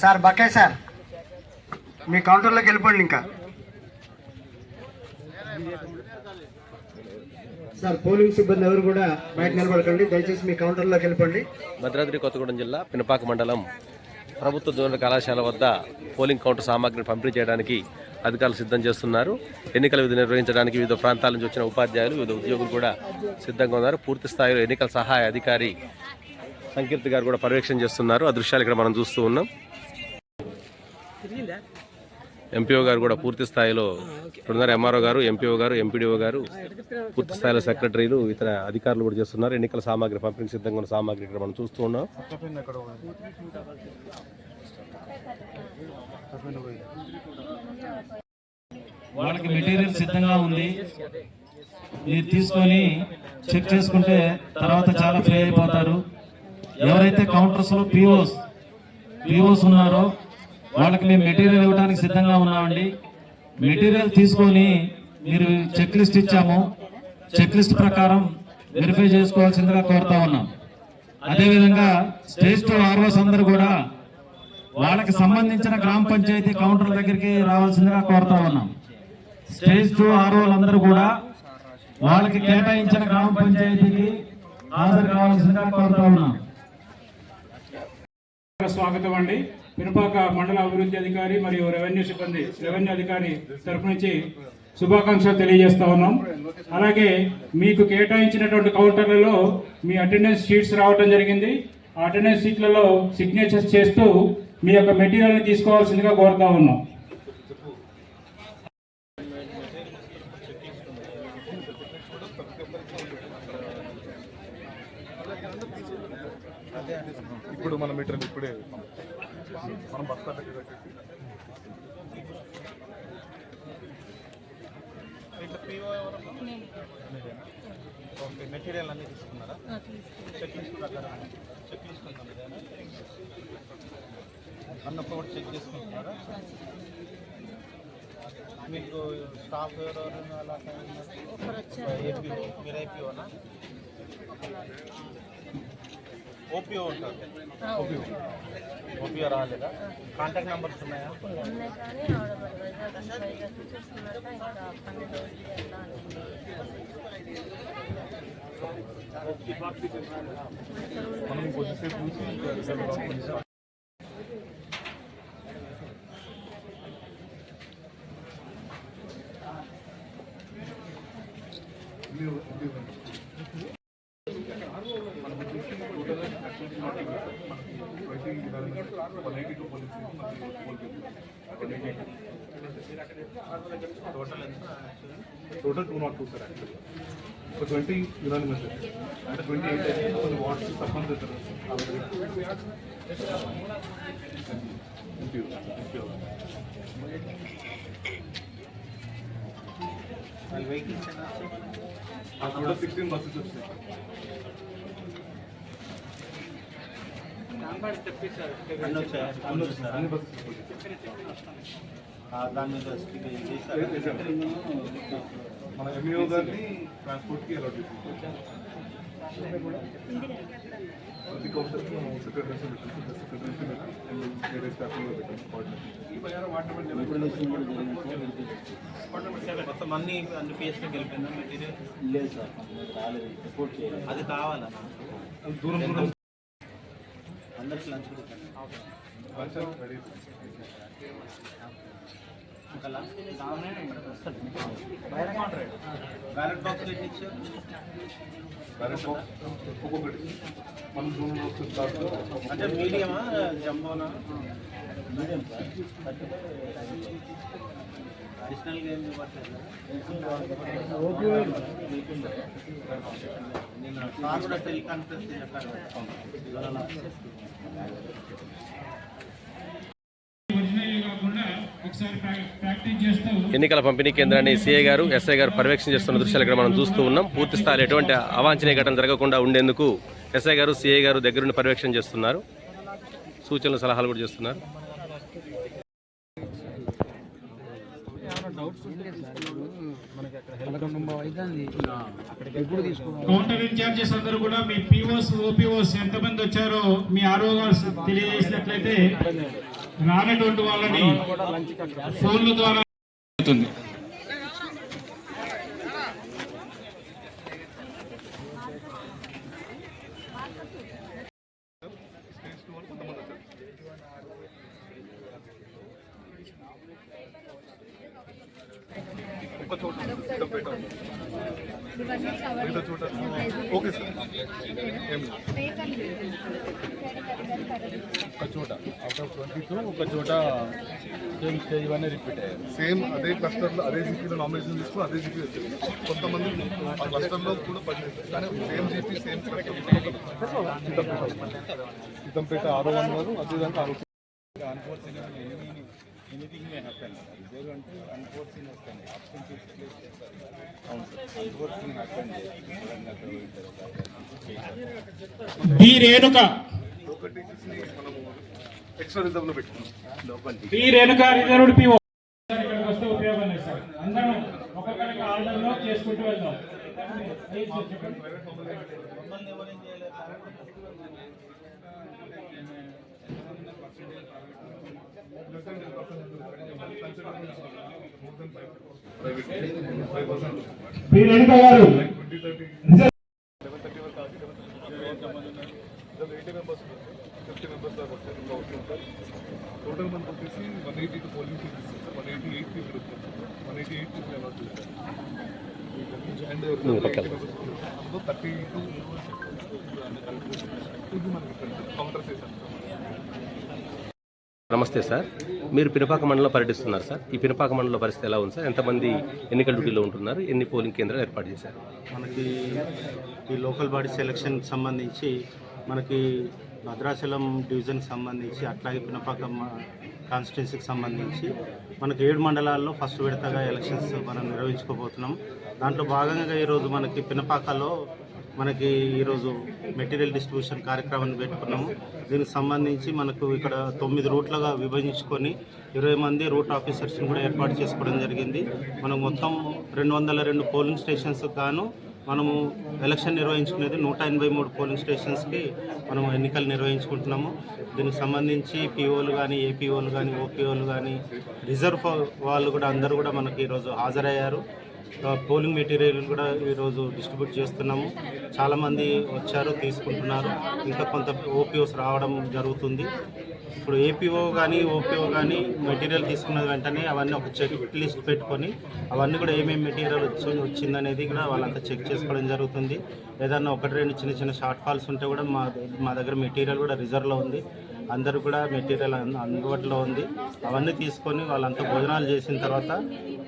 Sir బకాయ్ sir. మీ కౌంటర్లోకి వెళ్ళిపోండి ఇంకా. Sir polling సిబ్బంది ఎవరు కూడా బయట నిలబడకండి. దయచేసి మీ కౌంటర్లోకి వెళ్ళిపోండి. భద్రాద్రి కొత్తగూడెం జిల్లా పినపాక మండలం ప్రభుత్వ జూనియర్ కళాశాల వద్ద పోలింగ్ కౌంటర్ సామాగ్రిని పంపిణీ చేయడానికి అధికారులు సిద్ధం చేస్తున్నారు. ఎన్నికల విధి నిర్వహించడానికి వివిధ ప్రాంతాల నుంచి వచ్చిన ఉపాధ్యాయులు వివిధ ఉద్యోగులు కూడా సిద్ధంగా ఉన్నారు. పూర్తి స్థాయిలో ఎన్నికల సహాయ అధికారి సంకీర్తి గారు కూడా పర్యవేక్షణ చేస్తున్నారు. ఆ దృశ్యాలు ఇక్కడ మనం చూస్తూ ఉన్నాం. ఎంపీఓ గారు కూడా పూర్తి స్థాయిలో ఇప్పుడున్నారు. MRO garu MPO garu MPDO garu పూర్తి స్థాయిలో సెక్రటరీలు ఇతర అధికారులు కూడా చేస్తున్నారు. ఎన్నికల సామాగ్రి పంపిణీ సిద్ధంగా ఉన్న సామాగ్రి ఇక్కడ మనం చూస్తూ ఉన్నాం. వాళ్ళకి మెటీరియల్ సిద్ధంగా ఉంది. మీరు తీసుకొని చెక్ చేసుకుంటే తర్వాత చాలా ఫ్రీ అయిపోతారు. ఎవరైతే కౌంటర్స్లో పిఓస్ పిఓస్ ఉన్నారో వాళ్ళకి మేము మెటీరియల్ ఇవ్వడానికి సిద్ధంగా ఉన్నామండి. మెటీరియల్ తీసుకొని మీరు చెక్ లిస్ట్ ఇచ్చాము. చెక్ లిస్ట్ ప్రకారం వెరిఫై చేసుకోవాల్సిందిగా కోరుతా ఉన్నాం. అదేవిధంగా స్టేజ్ టూ ఆర్ఓస్ అందరూ కూడా వాళ్ళకి సంబంధించిన గ్రామ పంచాయతీ కౌంటర్ దగ్గరికి రావాల్సిందిగా కోరుతా ఉన్నాం. స్టేజ్ టూ ఆర్ఓలందరూ కూడా వాళ్ళకి కేటాయించిన గ్రామ పంచాయతీకి హాజరు కావాల్సిందిగా కోరుతా ఉన్నాం. స్వాగతం అండి. పినపాక మండల అభివృద్ధి అధికారి మరియు రెవెన్యూ సిబ్బంది రెవెన్యూ అధికారి తరఫు నుంచి శుభాకాంక్షలు తెలియజేస్తా ఉన్నాం. అలాగే మీకు కేటాయించినటువంటి కౌంటర్లలో మీ అటెండెన్స్ షీట్స్ రావడం జరిగింది. ఆ అటెండెన్స్ షీట్లలో సిగ్నేచర్స్ చేస్తూ మీ యొక్క మెటీరియల్ని తీసుకోవాల్సిందిగా కోరుతా ఉన్నాం. ఇప్పుడు మన మీటర్ ఇప్పుడే మనం బస్తా ఓకే. మెటీరియల్ అన్నీ తీసుకున్నారా చెక్ లిస్ట్ ప్రకారం చెక్ లిస్ట్ ఏదైనా అన్నప్పుడు చెక్ చేసుకుంటున్నారా మీకు స్టాఫ్ ఎవరెవరు అలా ఏపీ మీరు ఐపీఓనా ఓపీఓ ఉంటారు ఓపీఓ ఓపీఓ రాలేదా? కాంటాక్ట్ నెంబర్స్ ఉన్నాయా? ఉన్నాయి కానీ ఆవిడ total two not two sir actually ఒక ట్వంటీ యునానిమస్ అంటే ట్వంటీ ఎయిట్ అయితే కొన్ని వాట్స్ తప్పని అక్కడ సిక్స్టీన్ బస్సెస్ వస్తాయి అన్ని వచ్చాయా అన్ని వచ్చినారా అన్ని బస్సెస్ వస్తాయి ఆ, దాని మీద స్టిక్కర్ చేశారా? మన ఎంఈఓ గారిని ట్రాన్స్పోర్ట్కి అలౌట్ చేసింది ప్రతి కౌన్సిల్కి మనం సెక్రటరీస్ పెట్టాం సెక్రటరీస్ వేరే స్టాఫ్లో పెట్టాం కోఆర్డినేషన్ మొత్తం అన్ని అన్ని పిఎస్కి మెటీరియల్ లేదు సార్ రాలేదు రిపోర్ట్ చేయాలి అది కావాలా దూరం దూరం అందరికి లంచ్ బ్యాలెట్ బాక్స్ ఎన్ని ఇచ్చారు బ్యాలెన్స్ బాక్స్ ఒక్కొక్కటి. మన జూన్ అంటే మీడియమా జంబోనా? Medium sir. అడిషనల్గా ఏం నేను సార్ కూడా ఎన్నికల పంపిణీ కేంద్రాన్ని సీఐ గారు ఎస్ఐ గారు పర్యవేక్షణ చేస్తున్న దృశ్యాలు ఇక్కడ మనం చూస్తూ ఉన్నాం. పూర్తి స్థాయిలో ఎటువంటి అవాంఛనీయ ఘటన జరగకుండా ఉండేందుకు ఎస్ఐ గారు సీఐ గారు దగ్గరుండి పర్యవేక్షణ చేస్తున్నారు. సూచనలు సలహాలు కూడా చేస్తున్నారు. కౌంటర్ ఇన్ఛార్జెస్ అందరూ కూడా మీ పిఓస్ ఓపీఓస్ ఎంతమంది వచ్చారో మీ ఆర్ఓ గారు తెలియజేసినట్లయితే రానటువంటి వాళ్ళని ఫోన్ల ద్వారా అవుతుంది ఒక చోట సిద్ధంపేట మిగతా చోట ఓకే సార్. ఏం చోట. అవుట్ ఆఫ్ ట్వంటీ టూ ఒక చోట సేమ్ స్టేజ్ వన్ రిపీట్ అయ్యారు. సేమ్ అదే క్లస్టర్లో అదే జీపీలో నామినేషన్ తీసుకుని అదే జీపీ వచ్చింది కొంతమంది ఆ క్లస్టర్లో కూడా పనిచేస్తారు. కానీ same GP same cluster Siddhampet. ఆరో వన్ గారు అదేవిధంగా ఆరో ఎనీథింగ్ మే హ్యాపెన్ ఇదేదో అంటే అన్ఫార్చునేట్ వస్తాయి ఆప్షన్ అవును sir unfortunate happen be Renuka ఒకటి మనము ఎక్స్ట్రా రిజర్వ్లో పెట్టుకున్నాం బి రేణుక రిజర్వ్డ్ పిఓ ఇక్కడికి వస్తే ఉపయోగం లేదు సార్ అందరం ఒక్కొక్కరికి ఆర్డర్లో చేసుకుంటూ వెళ్దాం. మమ్మల్ని ఎవరేం చేయలేదు టోటల్ మనకు వచ్చేసి one eighty two polling seats one eighty eight people one eighty eight people allot and thirty two ఇది మనకి కౌంటర్ వేసాను నమస్తే సార్. మీరు పినపాక మండలం పర్యటిస్తున్నారు సార్. ఈ పినపాక మండలం పరిస్థితి ఎలా ఉంది సార్? ఎంతమంది ఎన్నికల డ్యూటీలో ఉంటున్నారు? ఎన్ని పోలింగ్ కేంద్రాలు ఏర్పాటు చేశారు? మనకి ఈ లోకల్ బాడీ సెలక్షన్ సంబంధించి మనకి భద్రాచలం డివిజన్కి సంబంధించి అట్లాగే పినపాక కాన్స్టిట్యున్సీకి సంబంధించి మనకి ఏడు మండలాల్లో ఫస్ట్ విడతగా ఎలక్షన్స్ మనం నిర్వహించుకోబోతున్నాం. దాంట్లో భాగంగా ఈరోజు మనకి పినపాకలో మనకి ఈరోజు మెటీరియల్ డిస్ట్రిబ్యూషన్ కార్యక్రమాన్ని పెట్టుకున్నాము. దీనికి సంబంధించి మనకు ఇక్కడ తొమ్మిది రూట్లుగా విభజించుకొని ఇరవై మంది రూట్ ఆఫీసర్స్ని కూడా ఏర్పాటు చేసుకోవడం జరిగింది. మనం మొత్తం రెండు వందల రెండు పోలింగ్ స్టేషన్స్ గాను మనము ఎలక్షన్ నిర్వహించుకునేది నూట ఎనభై మూడు పోలింగ్ స్టేషన్స్కి మనం ఎన్నికలు నిర్వహించుకుంటున్నాము. దీనికి సంబంధించి పీఓలు కానీ ఏపీఓలు కానీ ఓపీఓలు కానీ రిజర్వ్ వాళ్ళు కూడా అందరూ కూడా మనకి ఈరోజు హాజరయ్యారు. పోలింగ్ మెటీరియల్ కూడా ఈరోజు డిస్ట్రిబ్యూట్ చేస్తున్నాము. చాలామంది వచ్చారు తీసుకుంటున్నారు. ఇంకా కొంత ఓపీఓస్ రావడం జరుగుతుంది. ఇప్పుడు ఏపీఓ కానీ ఓపీఓ కానీ మెటీరియల్ తీసుకున్న వెంటనే అవన్నీ ఒక చెక్ లిస్ట్ పెట్టుకొని అవన్నీ కూడా ఏమేమి మెటీరియల్ వచ్చి వచ్చిందనేది కూడా వాళ్ళంతా చెక్ చేసుకోవడం జరుగుతుంది. ఏదన్నా ఒకటి రెండు చిన్న చిన్న షార్ట్ ఫాల్స్ ఉంటే కూడా మా మా దగ్గర మెటీరియల్ కూడా రిజర్వ్లో ఉంది. అందరూ కూడా మెటీరియల్ అందుబాటులో ఉంది. అవన్నీ తీసుకొని వాళ్ళంతా భోజనాలు చేసిన తర్వాత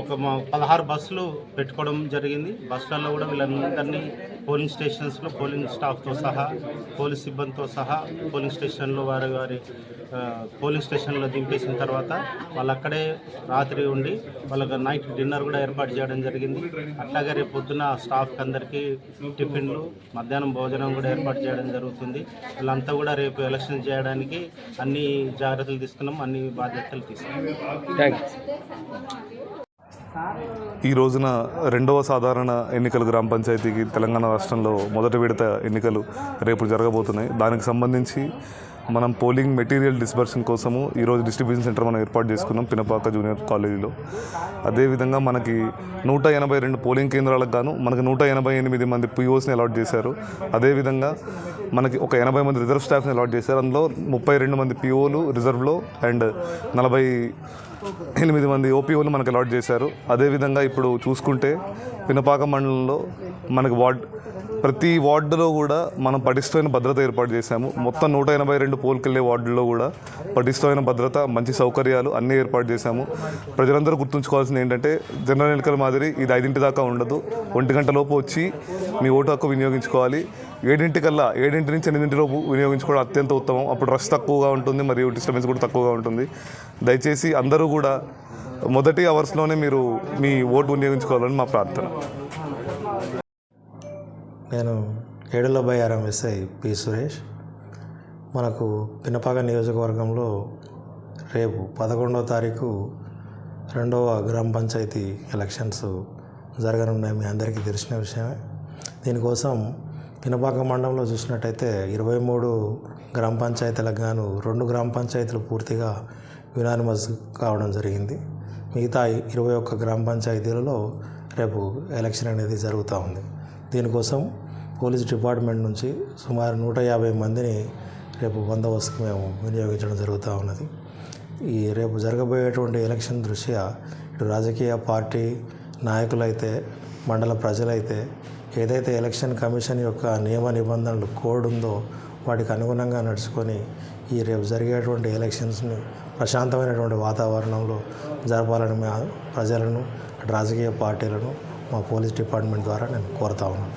ఒక మా పదహారు బస్సులు పెట్టుకోవడం జరిగింది. బస్సులలో కూడా వీళ్ళందరినీ పోలింగ్ స్టేషన్స్లో పోలింగ్ స్టాఫ్తో సహా పోలీస్ సిబ్బందితో సహా పోలింగ్ స్టేషన్లో వారి వారి పోలింగ్ స్టేషన్లో దింపేసిన తర్వాత వాళ్ళు అక్కడే రాత్రి ఉండి వాళ్ళకి నైట్ డిన్నర్ కూడా ఏర్పాటు చేయడం జరిగింది. అట్లాగే రేపు పొద్దున స్టాఫ్కి అందరికీ టిఫిన్లు మధ్యాహ్నం భోజనం కూడా ఏర్పాటు చేయడం జరుగుతుంది. వాళ్ళంతా కూడా రేపు ఎలక్షన్ చేయడానికి అన్ని జాగ్రత్తలు తీసుకున్నాం అన్ని బాధ్యతలు తీసుకున్నాం. థ్యాంక్ ఈ రోజున రెండవ సాధారణ ఎన్నికలు గ్రామ పంచాయతీకి తెలంగాణ రాష్ట్రంలో మొదటి విడత ఎన్నికలు రేపు జరగబోతున్నాయి. దానికి సంబంధించి మనం పోలింగ్ మెటీరియల్ డిస్బర్షన్ కోసము ఈరోజు డిస్ట్రిబ్యూషన్ సెంటర్ మనం ఏర్పాటు చేసుకున్నాం పినపాక జూనియర్ కాలేజీలో. అదేవిధంగా మనకి నూట ఎనభై రెండు పోలింగ్ కేంద్రాలకు గాను మనకి నూట ఎనభై ఎనిమిది మంది పిఓస్ని అలాట్ చేశారు. అదేవిధంగా మనకి ఒక ఎనభై మంది రిజర్వ్ స్టాఫ్ని అలాట్ చేశారు. అందులో ముప్పై రెండు మంది పిఓలు రిజర్వ్లో అండ్ నలభై ఎనిమిది మంది ఓపీఓలు మనకు అలాట్ చేశారు. అదేవిధంగా ఇప్పుడు చూసుకుంటే పినపాక మండలంలో మనకు వార్డ్ ప్రతి వార్డులో కూడా మనం పటిష్టమైన భద్రత ఏర్పాటు చేశాము. మొత్తం నూట ఎనభై రెండు పోల్కెళ్ళే వార్డుల్లో కూడా పటిష్టమైన భద్రత మంచి సౌకర్యాలు అన్నీ ఏర్పాటు చేశాము. ప్రజలందరూ గుర్తుంచుకోవాల్సింది ఏంటంటే జనరల్ ఎన్నికల మాదిరి ఇది ఐదింటి దాకా ఉండదు. ఒంటి గంట లోపు వచ్చి మీ ఓటు హక్కు వినియోగించుకోవాలి. ఏడింటికల్లా ఏడింటి నుంచి ఎనిమిదింటి లోపు వినియోగించుకోవడం అత్యంత ఉత్తమం. అప్పుడు రష్ తక్కువగా ఉంటుంది మరియు డిస్టర్బెన్స్ కూడా తక్కువగా ఉంటుంది. దయచేసి అందరూ కూడా మొదటి అవర్స్లోనే మీరు మీ ఓటు వినియోగించుకోవాలని మా ప్రార్థన. నేను ఏడుల బయ్యారం ఎస్ఐ పి సురేష్. మనకు పినపాక నియోజకవర్గంలో రేపు పదకొండవ తారీఖు రెండవ గ్రామ పంచాయతీ ఎలక్షన్స్ జరగనున్నాయి మీ అందరికీ తెలిసిన విషయమే. దీనికోసం పినపాక మండలంలో చూసినట్టయితే ఇరవై మూడు గ్రామ పంచాయతీలకు గాను రెండు గ్రామ పంచాయతీలు పూర్తిగా యునానిమస్ కావడం జరిగింది. మిగతా ఇరవై ఒక్క గ్రామ పంచాయతీలలో రేపు ఎలక్షన్ అనేది జరుగుతూ ఉంది. దీనికోసం పోలీస్ డిపార్ట్మెంట్ నుంచి సుమారు నూట యాభై మందిని రేపు బందోబస్తుకు మేము వినియోగించడం జరుగుతూ ఉన్నది. ఈ రేపు జరగబోయేటువంటి ఎలక్షన్ దృష్ట్యా ఇటు రాజకీయ పార్టీ నాయకులైతే మండల ప్రజలైతే ఏదైతే ఎలక్షన్ కమిషన్ యొక్క నియమ నిబంధనలు కోడ్ ఉందో వాటికి అనుగుణంగా నడుచుకొని ఈ రేపు జరిగేటువంటి ఎలక్షన్స్ని ప్రశాంతమైనటువంటి వాతావరణంలో జరపాలని మా ప్రజలను రాజకీయ పార్టీలను మా పోలీస్ డిపార్ట్మెంట్ ద్వారా నేను కోరుతా ఉన్నాను.